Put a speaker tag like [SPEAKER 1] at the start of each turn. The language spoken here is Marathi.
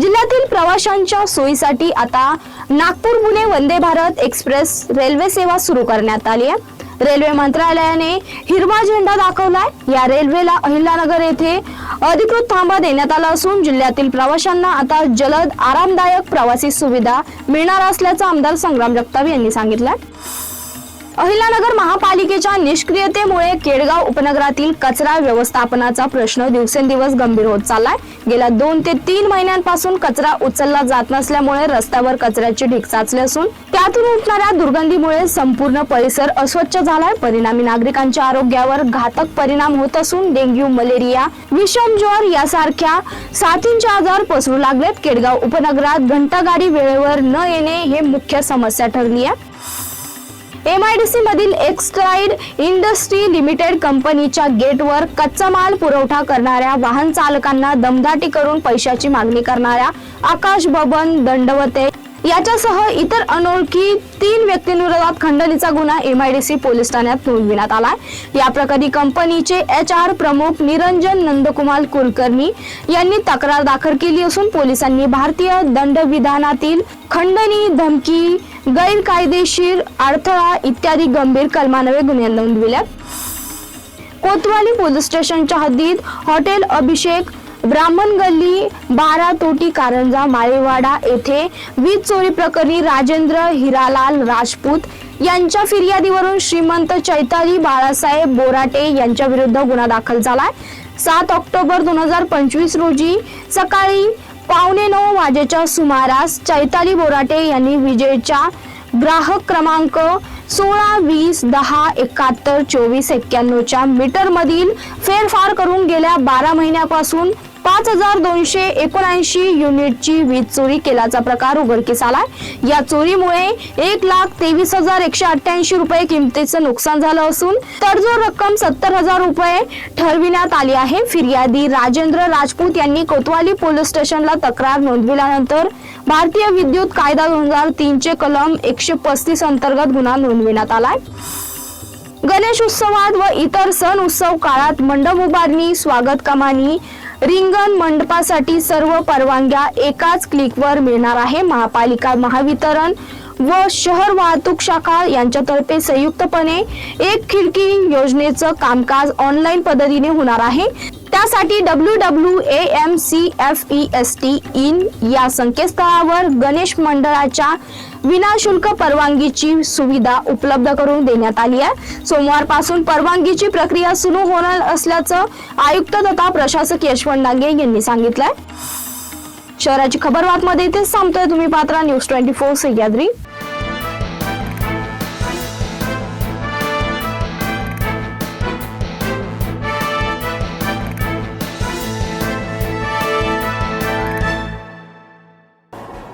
[SPEAKER 1] जिल्ह्यातील प्रवाशांच्या सोयीसाठी आता नागपूर पुणे वंदे भारत एक्सप्रेस रेल्वे सेवा सुरू करण्यात आली आहे. रेल्वे मंत्रालयाने हिरवा झेंडा दाखवलाय. या रेल्वेला अहिल्यानगर येथे अधिकृत थांबा देण्यात आला असून जिल्ह्यातील प्रवाशांना आता जलद आरामदायक प्रवासी सुविधा मिळणार असल्याचं आमदार संग्राम जगताप यांनी सांगितलं अहिल्यानगर महापालिका निष्क्रियतेमुळे केडगाव उपनगरातील कचरा व्यवस्थापनाचा प्रश्न दिवसेंदिवस गंभीर होत चाललाय. गेल्या दोन ते तीन महिन्यांपासून कचरा उचलला जात नसल्यामुळे रस्त्यावर कचऱ्याचे ढीक साचले असून त्यातून उठणाऱ्या दुर्गंधीमुळे संपूर्ण परिसर अस्वच्छ झालाय. परिणामी नागरिकांच्या आरोग्यावर घातक परिणाम होत असून डेंग्यू मलेरिया विषम ज्वर यासारख्या साथींचे आजार पसरू लागलेत. केडगाव उपनगरात घंटागाडी वेळेवर न येणे हे मुख्य समस्या ठरली आहे एमआयडीसी मधील एक्सट्राईड इंडस्ट्री लिमिटेड कंपनीच्या गेटवर कच्चा माल पुरवठा करणाऱ्या वाहन चालकांना दमदाटी करून पैशाची मागणी करणाऱ्या आकाश बबन दंडवते. याच्यासह इतर अनोळखी तीन व्यक्तींविरोधात खंडणीचा गुन्हा एमआयडीसी पोलीस ठाण्यात नोंदविण्यात आला या प्रकरणी कंपनीचे एच आर प्रमुख निरंजन नंदकुमार कुलकर्णी यांनी तक्रार दाखल केली असून पोलिसांनी भारतीय दंडविधानातील खंडणी धमकी गैरकायदेशीर अडथळा इत्यादी गंभीर कलमान्वये गुन्हे नोंदविल्यात. कोतवाली पोलीस स्टेशनच्या हद्दीत हॉटेल अभिषेक ब्राह्मण गल्ली बारा तोटी कारंजा माळेवाडा येथे वीज चोरी प्रकरणी राजेंद्र हिरालाल राजपूत यांच्या फिर्यादीवरून श्रीमंत चैताली बाळासाहेब बोराटे यांच्या विरुद्ध गुन्हा दाखल झालाय. सात ऑक्टोबर दोन हजार पंचवीस रोजी सकाळी पावणे नऊ वाजेच्या सुमारास चैताली बोराटे यांनी विजेच्या ग्राहक क्रमांक सोळा वीस दहा एकाहत्तर चोवीस एक्क्याण्णवच्या मीटरमधील फेरफार करून गेल्या बारा महिन्यापासून पाच हजार दोनशे एकोणऐंशी युनिटची वीज चोरी केल्याचा प्रकार उघडकीस आलाय. या चोरीमुळे एक लाख तेवीस हजार एकशे अठ्ठ्याऐंशी रुपये किमतीचं नुकसान झालं असून तडजोड रक्कम सत्तर हजार रुपये ठरविण्यात आली आहे. फिर्यादी राजेंद्र राजपूत यांनी कोतवाली पोलीस स्टेशनला तक्रार नोंदविल्यानंतर भारतीय विद्युत कायदा दोन हजार तीनचे कलम एकशे पस्तीस अंतर्गत गुन्हा नोंदविण्यात आलाय. गणेश उत्सवात व इतर सण उत्सव काळात मंडप उभारणी स्वागत कमानी रिंगण मंडपासाठी सर्व परवानग्या एकाच क्लिकवर मिळणार आहे. महापालिका महावितरण व शहर वाहतूक शाखा यांच्यातर्फे संयुक्तपणे एक खिडकी योजनेचं कामकाज ऑनलाईन पद्धतीने होणार आहे. त्यासाठी W W A M C F E S T in या संकेतस्थळावर गणेश मंडळाच्या विनाशुल्क परवानगीची सुविधा उपलब्ध करून देण्यात आली आहे. सोमवारपासून परवानगीची प्रक्रिया सुरू होणार असल्याचं आयुक्त तथा प्रशासक यशवंत डांगे यांनी सांगितलंय. शहराची खबर बातमध्ये इथेच सांगतोय तुम्ही पात्रा न्यूज ट्वेंटी फोर सह्याद्री